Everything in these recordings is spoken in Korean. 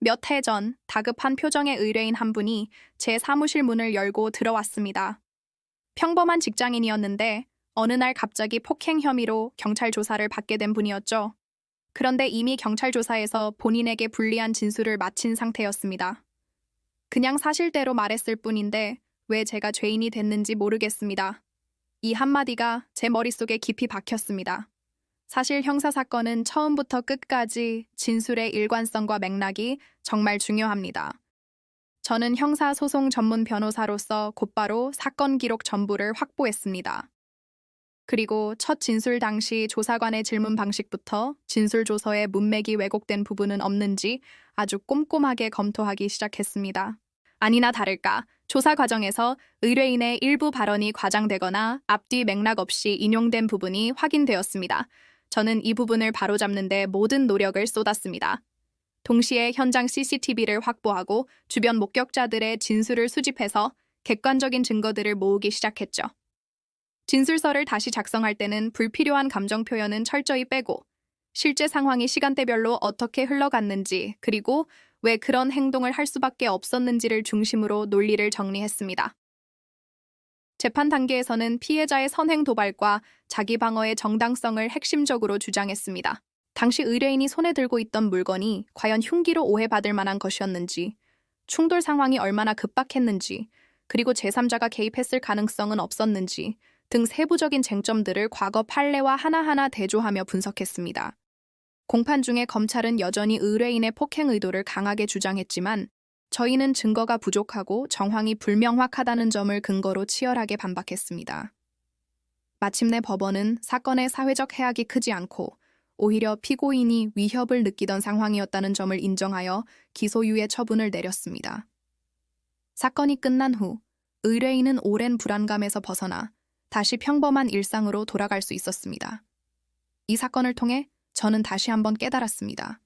몇 해 전 다급한 표정의 의뢰인 한 분이 제 사무실 문을 열고 들어왔습니다. 평범한 직장인이었는데 어느 날 갑자기 폭행 혐의로 경찰 조사를 받게 된 분이었죠. 그런데 이미 경찰 조사에서 본인에게 불리한 진술을 마친 상태였습니다. 그냥 사실대로 말했을 뿐인데 왜 제가 죄인이 됐는지 모르겠습니다. 이 한마디가 제 머릿속에 깊이 박혔습니다. 사실 형사 사건은 처음부터 끝까지 진술의 일관성과 맥락이 정말 중요합니다. 저는 형사 소송 전문 변호사로서 곧바로 사건 기록 전부를 확보했습니다. 그리고 첫 진술 당시 조사관의 질문 방식부터 진술 조서에 문맥이 왜곡된 부분은 없는지 아주 꼼꼼하게 검토하기 시작했습니다. 아니나 다를까 조사 과정에서 의뢰인의 일부 발언이 과장되거나 앞뒤 맥락 없이 인용된 부분이 확인되었습니다. 저는 이 부분을 바로잡는데 모든 노력을 쏟았습니다. 동시에 현장 CCTV를 확보하고 주변 목격자들의 진술을 수집해서 객관적인 증거들을 모으기 시작했죠. 진술서를 다시 작성할 때는 불필요한 감정 표현은 철저히 빼고 실제 상황이 시간대별로 어떻게 흘러갔는지 그리고 왜 그런 행동을 할 수밖에 없었는지를 중심으로 논리를 정리했습니다. 재판 단계에서는 피해자의 선행 도발과 자기 방어의 정당성을 핵심적으로 주장했습니다. 당시 의뢰인이 손에 들고 있던 물건이 과연 흉기로 오해받을 만한 것이었는지, 충돌 상황이 얼마나 급박했는지, 그리고 제3자가 개입했을 가능성은 없었는지 등 세부적인 쟁점들을 과거 판례와 하나하나 대조하며 분석했습니다. 공판 중에 검찰은 여전히 의뢰인의 폭행 의도를 강하게 주장했지만 저희는 증거가 부족하고 정황이 불명확하다는 점을 근거로 치열하게 반박했습니다. 마침내 법원은 사건의 사회적 해악이 크지 않고 오히려 피고인이 위협을 느끼던 상황이었다는 점을 인정하여 기소유예 처분을 내렸습니다. 사건이 끝난 후 의뢰인은 오랜 불안감에서 벗어나 다시 평범한 일상으로 돌아갈 수 있었습니다. 이 사건을 통해 저는 다시 한번 깨달았습니다.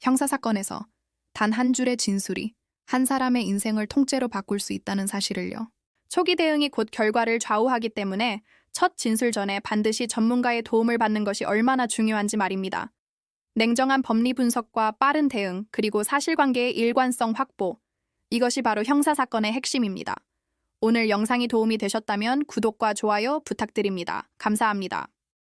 형사사건에서 단 한 줄의 진술이 한 사람의 인생을 통째로 바꿀 수 있다는 사실을요. 초기 대응이 곧 결과를 좌우하기 때문에 첫 진술 전에 반드시 전문가의 도움을 받는 것이 얼마나 중요한지 말입니다. 냉정한 법리 분석과 빠른 대응, 그리고 사실관계의 일관성 확보. 이것이 바로 형사사건의 핵심입니다. 오늘 영상이 도움이 되셨다면 구독과 좋아요 부탁드립니다. 감사합니다.